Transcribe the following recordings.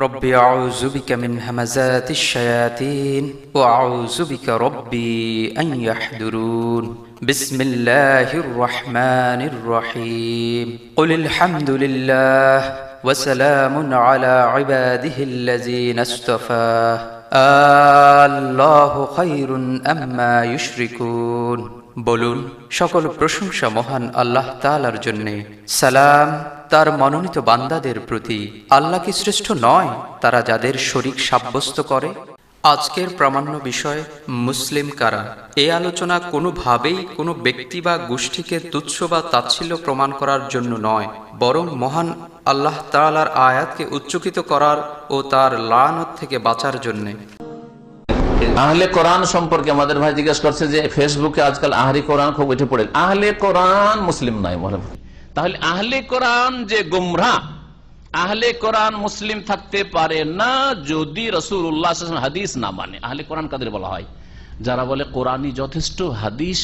رب أعوذ بك من همزات الشياطين وأعوذ بك ربي أن يحضرون. بسم الله الرحمن الرحيم. قل الحمد لله وسلام على عباده الذين اصطفى. الله خير أما يشركون. বলুন, সকল প্রশংসা মহান আল্লাহ তালার জন্যে। সালাম, তার মনোনীত বান্দাদের প্রতি। আল্লাহ কি শ্রেষ্ঠ নয়, তারা যাদের শরিক সাব্যস্ত করে? আজকের প্রামাণ্য বিষয়, মুসলিম কারা? এ আলোচনা কোনোভাবেই কোনো ব্যক্তি বা গোষ্ঠীকে তুচ্ছ বা তাচ্ছিল্য প্রমাণ করার জন্য নয়, বরং মহান আল্লাহ তালার আয়াতকে উচ্চকিত করার ও তার লানত থেকে বাঁচার জন্যে। আহলে কোরআন সম্পর্কে আমাদের ভাই জিজ্ঞেস করছে যে ফেসবুকে আজকাল আহলি কোরআন খুব উঠে পড়ে। আহলে কোরআন মুসলিম হয়। তাহলে আহলে কোরআন যে গুমরা, আহলে কোরআন মুসলিম থাকতে পারে না যদি রসুল্লাহ হাদিস না মানে। আহলে কোরআন কাদের বলা হয়? যারা বলে কোরআনই যথেষ্ট, হাদিস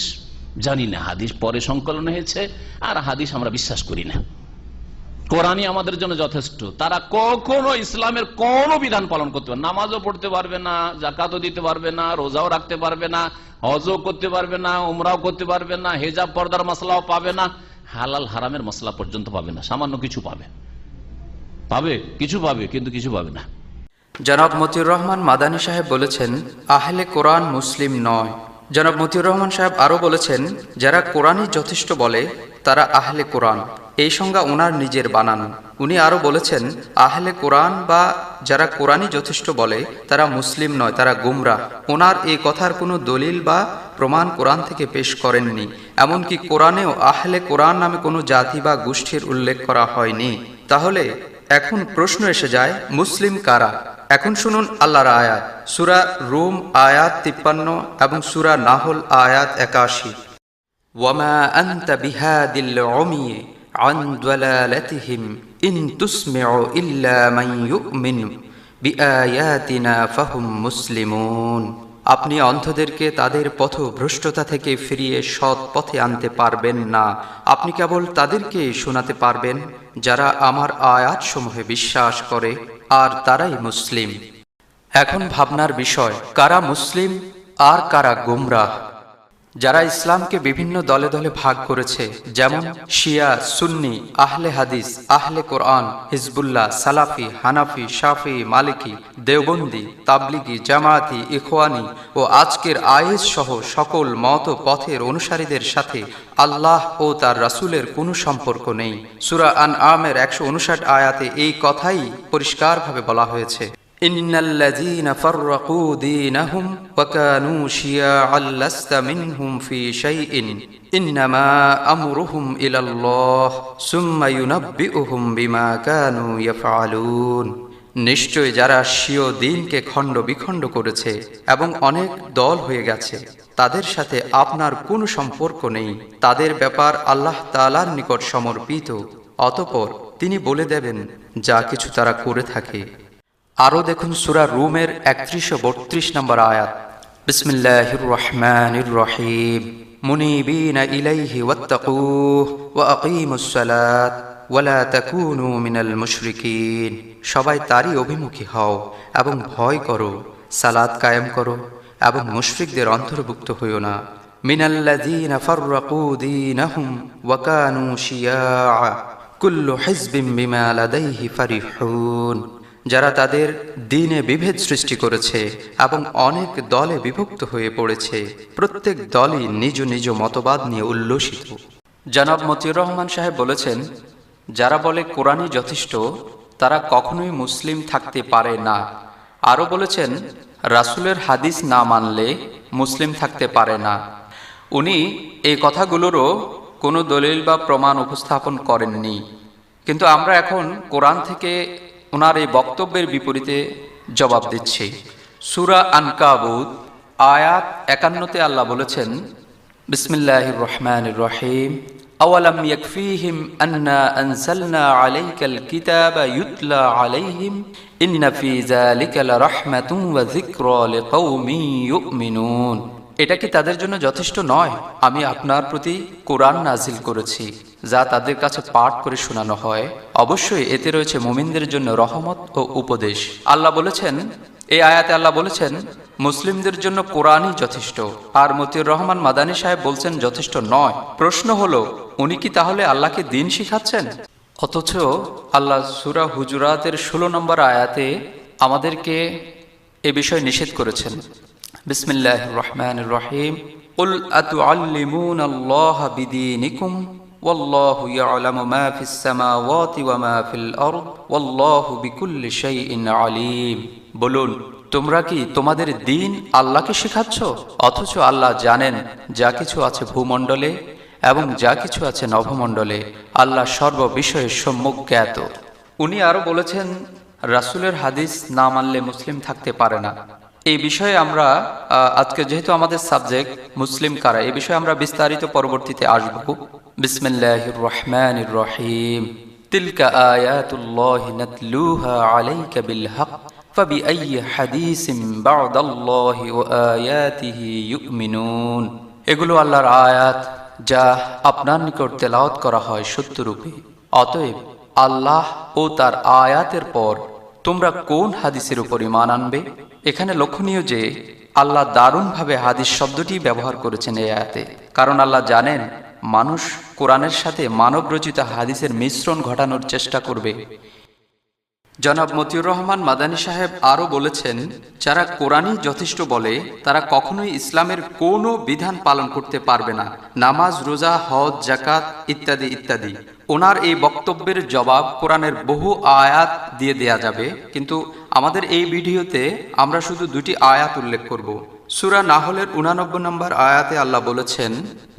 জানি না। হাদিস পরে সংকলন হয়েছে, আর হাদিস আমরা বিশ্বাস করি না। কোরআনই আমাদের জন্য যথেষ্ট। তারা কখনো ইসলামের কোন বিধান পালন করতে পারবে নামাজও পড়তে পারবে না জাকাতও দিতে পারবে না, রোজাও রাখতে পারবে না, হজও করতে পারবে না, উমরাও করতে পারবে না, হেজাব পর্দার মশলাও পাবে না। হালাল হারামের মশলা পর্যন্ত পাবে না, সামান্য কিছু পাবে। পাবে, কিছু পাবে, কিন্তু কিছু পাবে না। জনাব মতিউর রহমান মাদানী সাহেব বলেছেন, আহলে কোরআন মুসলিম নয়। জনাব মতিউর রহমান সাহেব আরও বলেছেন, যারা কোরআনই যথেষ্ট বলে, তারা আহলে কোরআন। এই সংজ্ঞা ওনার নিজের বানানো। উনি আরও বলেছেন, আহলে কোরআন বা যারা কোরআনই যথেষ্ট বলে, তারা মুসলিম নয়, তারা গুমরা ওনার এই কথার কোনো দলিল বা প্রমাণ কোরআন থেকে পেশ করেননি। এমনকি কোরআনেও আহলে কোরআন নামে কোনো জাতি বা গোষ্ঠীর উল্লেখ করা হয়নি। তাহলে এখন প্রশ্ন এসে যায়, মুসলিম কারা? এখন শুনুন আল্লাহর আয়াত, সুরা রুম আয়াত তিপ্পান্ন এবং সুরা নাহল আয়াত একাশি। ওয়ামা আন্তা বিহাদিল অমি عن ضلالتهم إن تسمع إلا من يؤمن بآياتنا فهم مسلمون আপনি অন্ধদেরকে তাদের পথ ভ্রষ্টতা থেকে ফিরিয়ে সৎ পথে আনতে পারবেন না আপনি কেবল তাদেরকে শোনাতে পারবেন যারা আমার আয়াতসমূহে বিশ্বাস করে আর তারাই মুসলিম এখন ভাবনার বিষয় কারা মুসলিম আর কারা গুমরাহ যারা ইসলামকে বিভিন্ন দলে দলে ভাগ করেছে, যেমন শিয়া, সুন্নি, আহলে হাদিস, আহলে কোরআন, হিজবুল্লাহ, সালাফি, হানাফি, শাফি, মালিকি, দেওবন্দি, তাবলিগি, জামায়াতি, ইখওয়ানি ও আজকের আয়েস সহ সকল মত পথের অনুসারীদের সাথে আল্লাহ ও তার রাসূলের কোনো সম্পর্ক নেই। সুরা আন আমের একশো উনষাট আয়াতে এই কথাই পরিষ্কারভাবে বলা হয়েছে। إن الذين فرقوا دينهم وكانوا شيعا لست منهم في شيء إنما أمرهم إلى الله ثم ينبئهم بما كانوا يفعلون নিশ্চয় যারা স্বীয় দিনকে খণ্ড বিখণ্ড করেছে এবং অনেক দল হয়ে গেছে তাদের সাথে আপনার কোনো সম্পর্ক নেই তাদের ব্যাপার আল্লাহ তালার নিকট সমর্পিত অতপর তিনি বলে দেবেন যা কিছু তারা করে থাকে আরও দেখুন সুরা রুমের একত্রিশ বত্রিশ নম্বর আয়াত। রহিম ইলাইহি ওয়া মিনাল মুশরিকিন। সবাই তারই অভিমুখী হও এবং ভয় করো, সালাত কায়েম করো এবং মুশরিকদের অন্তর্ভুক্ত হইও না। মিনাল্লাযীনা বিমা যারা তাদের দিনে বিভেদ সৃষ্টি করেছে এবং অনেক দলে বিভক্ত হয়ে পড়েছে, প্রত্যেক দলই নিজ নিজ মতবাদ নিয়ে উল্লসিত। জনাব মতিউর রহমান সাহেব বলেছেন, যারা বলে কোরআনই যথেষ্ট, তারা কখনোই মুসলিম থাকতে পারে না। আরও বলেছেন, রাসূলের হাদিস না মানলে মুসলিম থাকতে পারে না। উনি এই কথাগুলোরও কোনো দলিল বা প্রমাণ উপস্থাপন করেননি। কিন্তু আমরা এখন কোরআন থেকে ওনার এই বক্তব্যের বিপরীতে জবাব দিচ্ছি। সুরা আনকাবুদ আয়াত একান্নতে আল্লাহ বলেছেন, বিসমিল্লাহির রহমান রহিম। ইয়াকফিহিম আন্না আনসালনা আলাইকাল কিতাবা ইউতলা আলাইহিম। ইন্না ফি যালিকা লারাহমাতুন ওয়া যিকরা লিকাউমিন ইউমিনুন। এটা কি তাদের জন্য যথেষ্ট নয়? আমি আপনার প্রতি কোরআন নাজিল করেছি। যা তাদের কাছে পাঠ করে শোনানো হয়। অবশ্যই এতে রয়েছে মুমিনদের জন্য রহমত ও উপদেশ। আল্লাহ বলেছেন, এই আয়াতে আল্লাহ বলেছেন, মুসলিমদের জন্য কোরআনই যথেষ্ট। আর মতিউর রহমান মাদানী সাহেব বলছেন, যথেষ্ট নয়। প্রশ্ন হলো, উনি কি তাহলে আল্লাহকে দিন শিখাচ্ছেন? অথচ আল্লাহ সুরা হুজুরাতের ষোলো নম্বর আয়াতে আমাদেরকে এ বিষয়ে নিষেধ করেছেন। বিসমিল্লাহ রহমান রহিম। উল আতু আল্লিমুন আল্লাহ বিদিনিকুম والله يعلم ما في السماوات وما في الأرض والله بكل شيء عليم বলুন তোমরা কি তোমাদের দিন আল্লাহকে শেখাচ্ছ অথচ আল্লাহ জানেন যা কিছু আছে ভূমণ্ডলে এবং যা কিছু আছে নভমণ্ডলে আল্লাহ সর্ব বিষয়ে সম্মুখ জ্ঞাত উনি আরো বলেছেন রাসূলের হাদিস না মানলে মুসলিম থাকতে পারে না এই বিষয়ে আমরা আজকে যেহেতু আমাদের সাবজেক্ট মুসলিম কারা, এই বিষয়ে আমরা বিস্তারিত পরবর্তীতে আসব। বিসমিল্লাহির রহমানির রহিম। তিলকা আয়াতুল্লাহি নাতলুহা আলাইকা বিল হক ফাবিআই হাদিসিম বাদাল্লাহি ওয়া আয়াতিহি ইউমিনুন। এগুলো আল্লাহর আয়াত যা আপনার নিকট তেলাওয়াত করা হয় সত্যরূপে। অতএব আল্লাহ ও তার আয়াতের পর তোমরা কোন হাদিসের উপর ইমান আনবে? এখানে লক্ষণীয় যে, আল্লাহ দারুণভাবে হাদিস শব্দটি ব্যবহার করেছেন এই আয়াতে। কারণ আল্লাহ জানেন, মানুষ কোরআনের সাথে মানব রচিত হাদিসের মিশ্রণ ঘটানোর চেষ্টা করবে। জনাব মতিউর রহমান মাদানী সাহেব আরও বলেছেন, যারা কোরআনই যথেষ্ট বলে, তারা কখনোই ইসলামের কোনো বিধান পালন করতে পারবে না। নামাজ, রোজা, হজ জাকাত ইত্যাদি ইত্যাদি। ওনার এই বক্তব্যের জবাব কোরআনের বহু আয়াত দিয়ে দেয়া যাবে। কিন্তু আমাদের এই ভিডিওতে আমরা শুধু দুটি আয়াত উল্লেখ করব। সুরা নাহলের উনানব্বই নম্বর আয়াতে আল্লাহ বলেছেন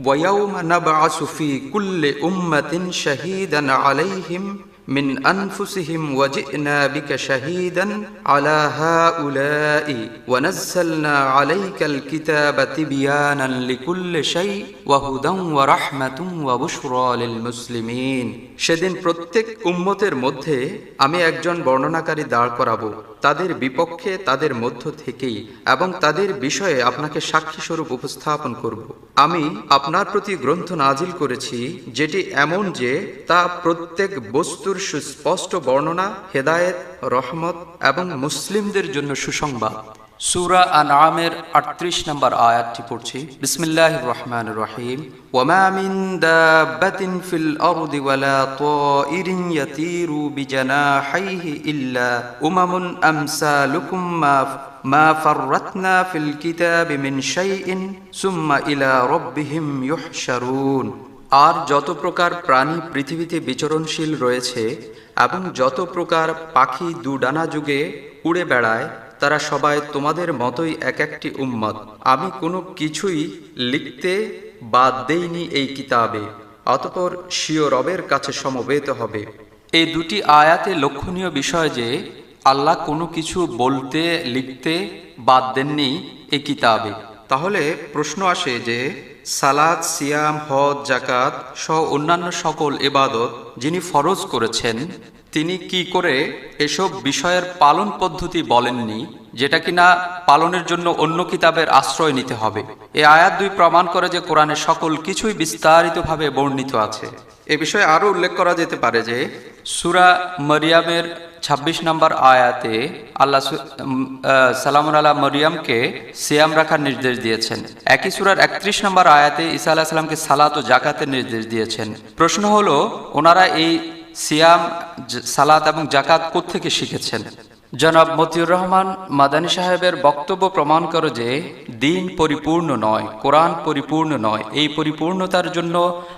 ওয়াউমা নাবআসু সুফি কুল্লে উম্মাতিন শাহীদান আলাইহিম من أنفسهم وجئنا بك شهيدا على هؤلاء ونزلنا عليك الكتاب تبيانا لكل شيء وهدى ورحمة وبشرى للمسلمين সেদিন প্রত্যেক উম্মতের মধ্যে আমি একজন বর্ণনাকারী দাঁড় করাবো তাদের বিপক্ষে তাদের মধ্য থেকেই এবং তাদের বিষয়ে আপনাকে সাক্ষী স্বরূপ উপস্থাপন করব। আমি আপনার প্রতি গ্রন্থ নাজিল করেছি, যেটি এমন যে তা প্রত্যেক বস্তুর সুস্পষ্ট বর্ণনা, হেদায়েত, রহমত এবং মুসলিমদের জন্য সুসংবাদ। সুরা আনআমের আটত্রিশ নম্বর আয়াতটি পড়ছি। বিসমিল্লাহ রহমান রহিম। ওমা মিন দাব্বাতিন ফিল আরদি ওয়ালা তাইরিন ইয়াতিরু বিজানাহিহি ইল্লা উমামুন আমসালুকুম মা মা ফাররাতনা ফিল কিতাবি মিন শাইইন সুম্মা ইলা রাব্বিহিম ইউহশারুন। আর যত প্রকার প্রাণী পৃথিবীতে বিচরণশীল রয়েছে এবং যত প্রকার পাখি দুডানা যুগে উড়ে বেড়ায় তারা সবাই তোমাদের মতোই এক একটি উম্মত। আমি কোনো কিছুই লিখতে বাদ দেইনি এই কিতাবে, অতপর স্বীয় রবের কাছে সমবেত হবে। এই দুটি আয়াতে লক্ষণীয় বিষয় যে, আল্লাহ কোনো কিছু বলতে, লিখতে বাদ দেননি এই কিতাবে। তাহলে প্রশ্ন আসে যে সালাদ সিয়াম, হজ জাকাত সহ অন্যান্য সকল এবাদত যিনি ফরজ করেছেন তিনি কি করে এসব বিষয়ের পালন পদ্ধতি বলেননি যেটা কিনা পালনের জন্য অন্য কিতাবের আশ্রয় নিতে হবে। এ আয়াত দুই প্রমাণ করে যে কোরআনের সকল কিছুই বিস্তারিতভাবে বর্ণিত আছে। এ বিষয়ে আরও উল্লেখ করা যেতে পারে যে সুরা মরিয়ামের ২৬ নম্বর আয়াতে আল্লাহ সু- উম, সালামুন আল্লাহ মরিয়ামকে সিয়াম রাখার নির্দেশ দিয়েছেন। একই সুরার একত্রিশ নম্বর আয়াতে ঈসা আলাহ সাল্লামকে সালাত ও জাকাতের নির্দেশ দিয়েছেন। প্রশ্ন হলো ওনারা এই সিয়াম সালাত এবং জাকাত কোত্থেকে শিখেছেন? জনাব মতিউর রহমান মাদানী সাহেবের বক্তব্য প্রমাণ করে যে, দিন পরিপূর্ণ নয়, কোরআন পরিপূর্ণ নয়। এই পরিপূর্ণতার জন্য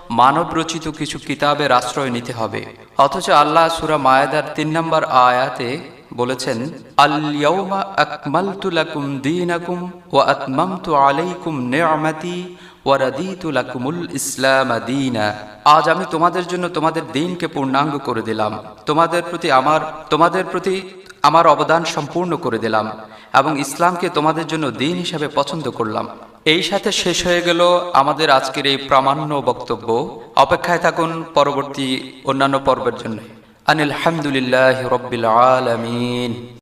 মানব রচিত কিছু কিতাবের আশ্রয় নিতে হবে। অথচ আল্লাহ সুরা মায়াদার তিন নম্বর আয়াতে বলেছেন আল্লাউমা আকমালতু লাকুম দীনাকুম ওয়া আতমামতু আলাইকুম নি'মাতি আজ আমি তোমাদের জন্য তোমাদের দিনকে পূর্ণাঙ্গ করে দিলাম। তোমাদের প্রতি আমার, তোমাদের প্রতি আমার অবদান সম্পূর্ণ করে দিলাম এবং ইসলামকে তোমাদের জন্য দিন হিসাবে পছন্দ করলাম। এই সাথে শেষ হয়ে গেল আমাদের আজকের এই প্রামাণ্য বক্তব্য। অপেক্ষায় থাকুন পরবর্তী অন্যান্য পর্বের জন্য। আনিল রব্বিল আলামিন।